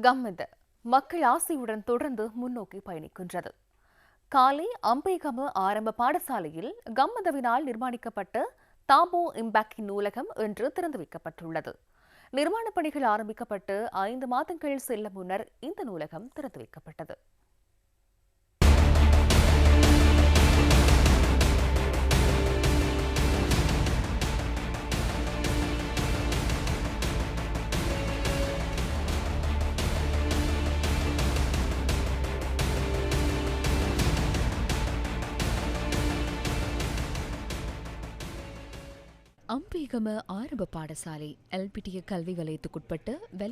கம்மந்த மக்கள் ஆசையுடன் தொடர்ந்து முன்னோக்கி பயணிக்கின்றது. காலை அம்பைகம ஆரம்ப பாடசாலையில் கம்மதவினால் நிர்மாணிக்கப்பட்ட தாபோ இம்பாக்கி நூலகம் இன்று திறந்து வைக்கப்பட்டுள்ளது. நிர்மாணப் பணிகள் ஆரம்பிக்கப்பட்டு ஐந்து மாதங்கள் செல்ல முன்னர் இந்த நூலகம் திறந்து வைக்கப்பட்டது. அம்பேகம ஆரம்ப பாடசாலை எல்பிட்டிய கல்வி வலயத்துக்குட்பட்ட வெல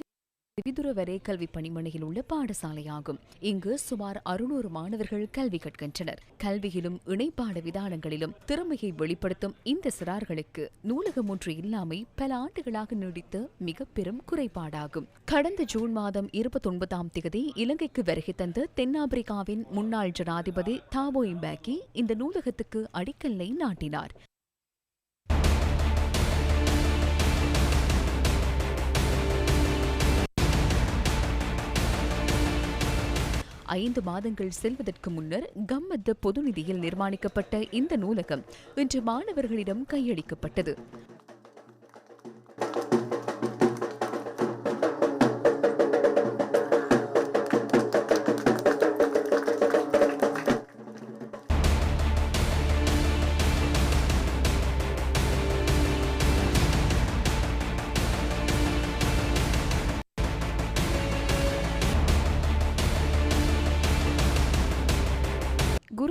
விதுர வரை கல்வி பணிமனையில் உள்ள பாடசாலையாகும். இங்கு சுமார் அறுநூறு மாணவர்கள் கல்வி கற்கின்றனர். கல்வியிலும் இணைப்பாட விதானங்களிலும் திறமையை வெளிப்படுத்தும் இந்த சிறார்களுக்கு நூலகம் ஒன்று இல்லாமை பல ஆண்டுகளாக நீடித்த மிக பெரும் குறைபாடாகும். கடந்த ஜூன் மாதம் இருபத்தி ஒன்பதாம் தேதி இலங்கைக்கு வருகை தந்த தென்னாப்பிரிக்காவின் முன்னாள் ஜனாதிபதி தாபோ இம்பேக்கி இந்த நூலகத்துக்கு அடிக்கல்லை நாட்டினார். ஐந்து மாதங்கள் செல்வதற்கு முன்னர் கம்மத்த பொது நிதியில் நிர்மாணிக்கப்பட்ட இந்த நூலகம் இன்று மாணவர்களிடம் கையளிக்கப்பட்டது.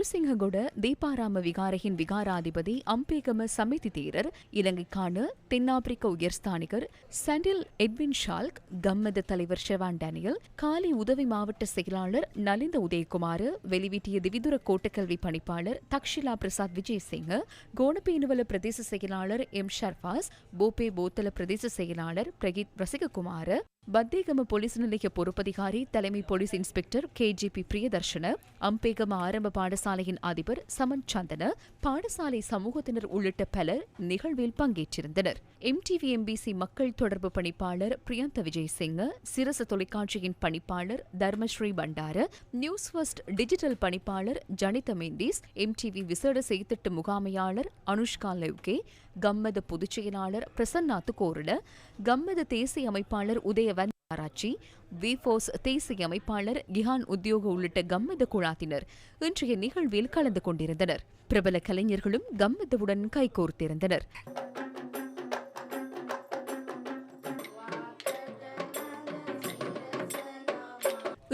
குருசிங்ககொட தீபாராம விகாரையின் விகாராதிபதி அம்பேகம சமிதி தேரர் இலங்கைக்கான தென்னாப்பிரிக்க உயர்ஸ்தானிகர் சண்டில் எட்வின் ஷால்க் கம்மத தலைவர் ஷெவான் டேனியல் காலி உதவி மாவட்ட செயலாளர் நலிந்த உதயகுமார் வெளிவீட்டிய திவிதுர கோட்டக்கல்வி பணிப்பாளர் தக்ஷிலா பிரசாத் விஜயசிங்க கோணப்பேனுவல பிரதேச செயலாளர் எம் ஷர்பாஸ் போபே போத்தல பிரதேச செயலாளர் பிரகித் ரசிககுமார் பத்தேகம போலீஸ் நிலைய பொறுப்பதிகாரி தலைமை police inspector KGP Priyadarshana Ambegama ஆரம்ப பாடசாலையின் அதிபர் சமன் சந்தன பாடசாலை சமூகத்தினர் உள்ளிட்ட பலர் நிகழ்வில் பங்கேற்றிருந்தனர். எம்டிவி எம்பிசி மக்கள் தொடர்பு பணிப்பாளர் பிரியந்த விஜய் சிங்க சிரச தொலைக்காட்சியின் பணிப்பாளர் Dharmasri Bandara News First digital பணிப்பாளர் ஜனித மெண்டிஸ் எம்டிவி விசேட செய்திட்டு முகாமையாளர் அனுஷ்கா லெவ்கே கம்மத பொதுச் செயலாளர் பிரசன்னாத்து கோருட கம்மத தேசிய அமைப்பாளர் உதயவன் ஆராய்ச்சி விபோஸ் தேசிய அமைப்பாளர் கிஹான் உத்தியோக உள்ளிட்ட கம்மத குழாத்தினர் இன்றைய நிகழ்வில் கலந்து கொண்டிருந்தனர். பிரபல கலைஞர்களும் கம்மதவுடன் கைகோர்த்திருந்தனர்.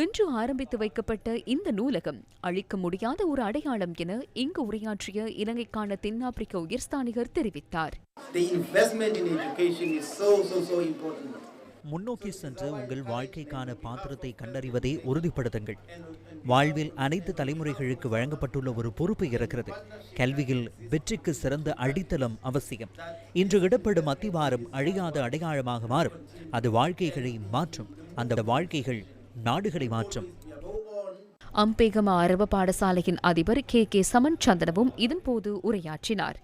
இன்று ஆரம்பித்து வைக்கப்பட்ட இந்த நூலகம் அழிக்க முடியாத ஒரு அடையாளம் என இங்கு உரையாற்றிய இலங்கைக்கான தென்னாப்பிரிக்க உயர்ஸ்தானிகர் தெரிவித்தார். The investment in education is so, so, so important. முன்னோக்கி சென்று உங்கள் வாழ்க்கைக்கான பாத்திரத்தை கண்டறிவதை உறுதிப்படுத்துங்கள். வாழ்வில் அனைத்து தலைமுறைகளுக்கு வழங்கப்பட்டுள்ள ஒரு பொறுப்பு இருக்கிறது கல்வியில் வெற்றிக்கு சிறந்த அடித்தளம் அவசியம். இன்று இடப்படும் அத்திவாரம் அழியாத அடையாளமாக மாறும். அது வாழ்க்கைகளை மாற்றும். அந்த வாழ்க்கைகள் நாடுகளை மாற்றும் அம்பேகமா அரப பாடசாலையின் அதிபர் கே கே சமன் சந்திரவும் இதன்போது உரையாற்றினார்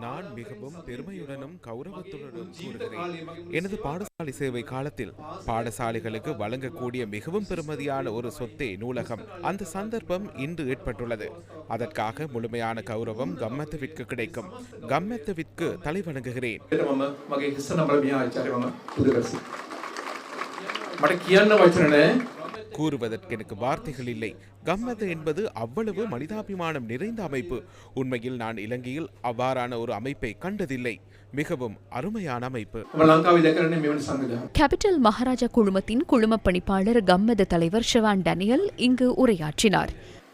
நான் மிகவும் பெருமையுடனும் கௌரவத்துடனும் கூறுகிறேன் எனது பாடசாலை சேவை காலத்தில் பாடசாலைகளுக்கு வழங்கக்கூடிய மிகவும் பெருமதியான ஒரு சொத்தே நூலகம் அந்த சந்தர்ப்பம் இன்று ஏற்பட்டுள்ளது அதற்காக முழுமையான கௌரவம் கம்மத்தவிற்கு கிடைக்கும் கம்மெத்துவிற்கு தலை வணங்குகிறேன் கூறுவதற்கு எனக்கு வார்த்தைகள் இல்லை. கம்மது என்பது அவ்வளவு மனிதாபிமானம் நிறைந்த அமைப்பு. உண்மையில் நான் இலங்கையில் அவ்வாறான ஒரு அமைப்பை கண்டதில்லை. மிகவும் அருமையான அமைப்பு. கேபிட்டல் மகாராஜா குழுமத்தின் குழும பணிப்பாளர் கம்மத தலைவர் ஷிவான் டேனியல் இங்கு உரையாற்றினார்.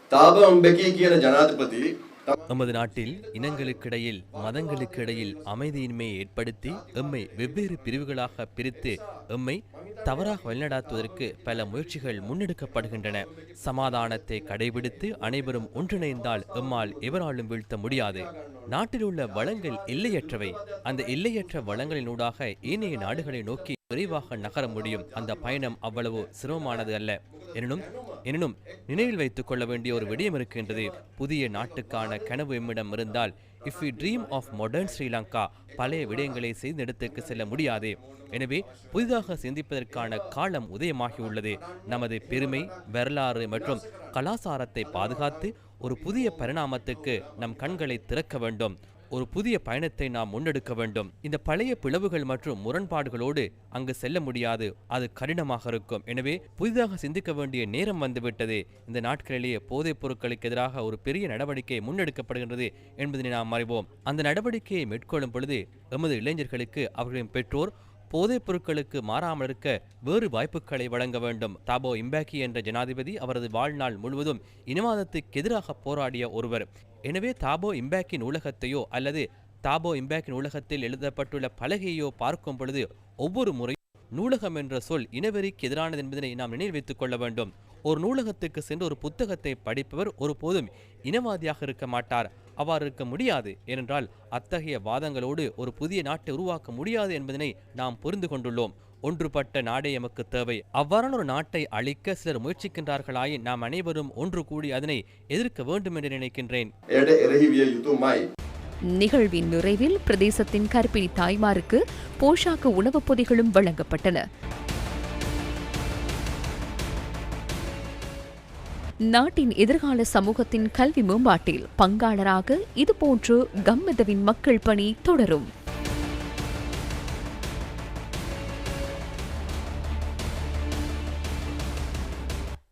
தாபம் பெக்கி ஜனாதிபதி நமது நாட்டில் இனங்களுக்கிடையில் மதங்களுக்கிடையில் அமைதியின்மையை ஏற்படுத்தி எம்மை வெவ்வேறு பிரிவுகளாக பிரித்து எம்மை தவறாக வழிநடாத்துவதற்கு பல முயற்சிகள் முன்னெடுக்கப்படுகின்றன. சமாதானத்தை கடைபிடித்து அனைவரும் ஒன்றிணைந்தால் எம்மால் எவராலும் வீழ்த்த முடியாது. நாட்டில் உள்ள வளங்கள் எல்லையற்றவை. அந்த எல்லையற்ற வளங்களினூடாக ஏனைய நாடுகளை நோக்கி விரைவாக நகர முடியும். அந்த பயணம் அவ்வளவு சிரமமானது அல்ல எனினும் எனினும் நினைவில் வைத்துக் கொள்ள வேண்டிய ஒரு விடயம் இருக்கின்றது. புதிய நாட்டுக்கான கனவு எம்மிடம் இருந்தால் if you dream of modern Sri Lanka பழைய விடயங்களை செய்த இடத்துக்கு செல்ல முடியாது. எனவே புதிதாக சிந்திப்பதற்கான காலம் உதயமாகியுள்ளது. நமது பெருமை வரலாறு மற்றும் கலாசாரத்தை பாதுகாத்து ஒரு புதிய பரிணாமத்துக்கு நம் கண்களை திறக்க வேண்டும். ஒரு புதிய பயணத்தை நாம் முன்னெடுக்க வேண்டும். இந்த பழைய பிளவுகள் மற்றும் முரண்பாடுகளோடு அங்கு செல்ல முடியாது. அது கடினமாக இருக்கும். எனவே புதிதாக சிந்திக்க வேண்டிய நேரம் வந்துவிட்டது. இந்த நாட்களிலேயே போதைப் பொருட்களுக்கு எதிராக ஒரு பெரிய நடவடிக்கை முன்னெடுக்கப்படுகின்றது என்பதனை நாம் அறிவோம். அந்த நடவடிக்கையை மேற்கொள்ளும் பொழுது எமது இளைஞர்களுக்கு அவர்களின் பெற்றோர் போதைப் பொருட்களுக்கு மாறாமல் இருக்க வேறு வாய்ப்புகளை வழங்க வேண்டும். தாபோ இம்பாக்கி என்ற ஜனாதிபதி அவரது வாழ்நாள் முழுவதும் இனவாதத்துக்கு எதிராக போராடிய ஒருவர். எனவே தாபோ இம்பாக்கி நூலகத்தையோ அல்லது தாபோ இம்பாக்கி நூலகத்தில் எழுதப்பட்டுள்ள பலகையோ பார்க்கும் பொழுது ஒவ்வொரு முறையும் நூலகம் என்ற சொல் இனவெறிக்கு எதிரானது என்பதனை நாம் நினைவில் வைத்துக் கொள்ள வேண்டும். ஒரு நூலகத்துக்கு சென்று ஒரு புத்தகத்தை படிப்பவர் ஒருபோதும் இனவாதியாக இருக்க மாட்டார். அவ்வாறு இருக்க முடியாது. ஏனென்றால் அத்தகைய வாதங்களோடு ஒரு புதிய நாட்டை உருவாக்க முடியாது என்பதனை நாம் புரிந்து கொண்டுள்ளோம். ஒன்றுபட்ட நாடே எமக்கு தேவை. அவ்வாறான ஒரு நாட்டை அழிக்க சிலர் முயற்சிக்கின்றார்களாயின் நாம் அனைவரும் ஒன்று கூடி அதனை எதிர்க்க வேண்டும் என்று நினைக்கின்றேன். நிகழ்வின் நிறைவில் பிரதேசத்தின் கற்பிணி தாய்மாருக்கு போஷாக்கு உணவுப் பொதிகளும் வழங்கப்பட்டன. நாட்டின் எதிர்கால சமூகத்தின் கல்வி மேம்பாட்டில் பங்காளராக இதுபோன்று கம்மதவின் மக்கள் பணி தொடரும்.